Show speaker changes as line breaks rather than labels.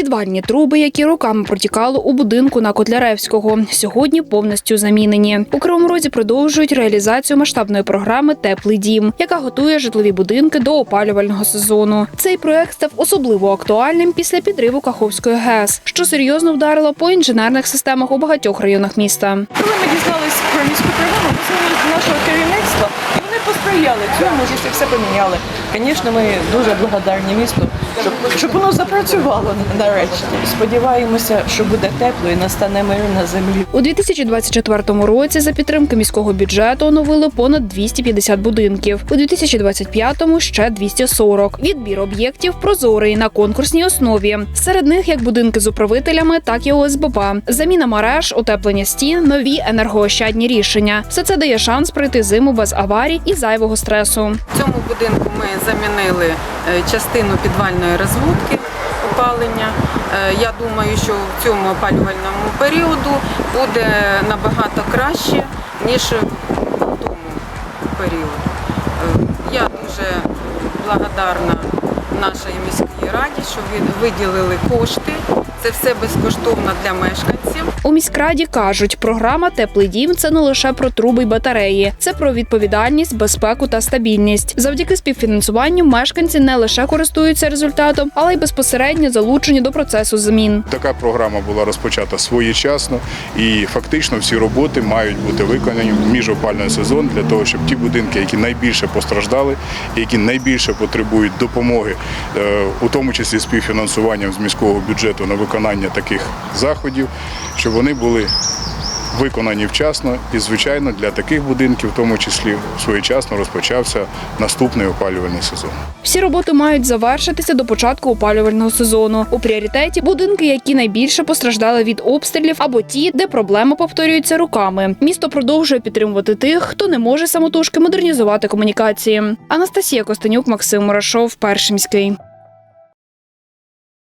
Підвальні труби, які роками протікали у будинку на Котляревського, сьогодні повністю замінені. У Кривому Розі продовжують реалізацію масштабної програми Теплий дім, яка готує житлові будинки до опалювального сезону. Цей проект став особливо актуальним після підриву Каховської ГЕС, що серйозно вдарило по інженерних системах у багатьох районах міста.
Коли ми дізналися про міську програму, ми звернулися нашого керівництва, і вони посприяли цьому, і все поміняли. Звісно, ми дуже благодарні місту, щоб, щоб воно запрацювало нарешті. Сподіваємося, що буде тепло і настане мир на землі.
У 2024 році за підтримки міського бюджету оновили понад 250 будинків. У 2025-му ще 240. Відбір об'єктів прозорий на конкурсній основі. Серед них як будинки з управителями, так і ОСББ. Заміна мереж, утеплення стін, нові енергоощадні рішення. Все це дає шанс пройти зиму без аварій і зайвого стресу.
В цьому будинку ми замінили е, частину підвальної розводки опалення. Е, Я думаю, що в цьому опалювальному періоду буде набагато краще, ніж в тому періоду. Е, Я дуже благодарна нашій міській раді, що ви- виділили кошти. Це все безкоштовно для мешканців.
У міськраді кажуть, програма Теплий дім це не лише про труби й батареї, це про відповідальність, безпеку та стабільність. Завдяки співфінансуванню мешканці не лише користуються результатом, але й безпосередньо залучені до процесу змін.
Така програма була розпочата своєчасно, і фактично всі роботи мають бути виконані в міжопальний сезон для того, щоб ті будинки, які найбільше постраждали, які найбільше потребують допомоги, у тому числі співфінансуванням з міського бюджету на виконання таких заходів, щоб вони були виконані вчасно. І, звичайно, для таких будинків, в тому числі своєчасно розпочався наступний опалювальний сезон.
Всі роботи мають завершитися до початку опалювального сезону. У пріоритеті будинки, які найбільше постраждали від обстрілів, або ті, де проблема повторюється руками. Місто продовжує підтримувати тих, хто не може самотужки модернізувати комунікації. Анастасія Костенюк, Максим Мурашов, перший міський.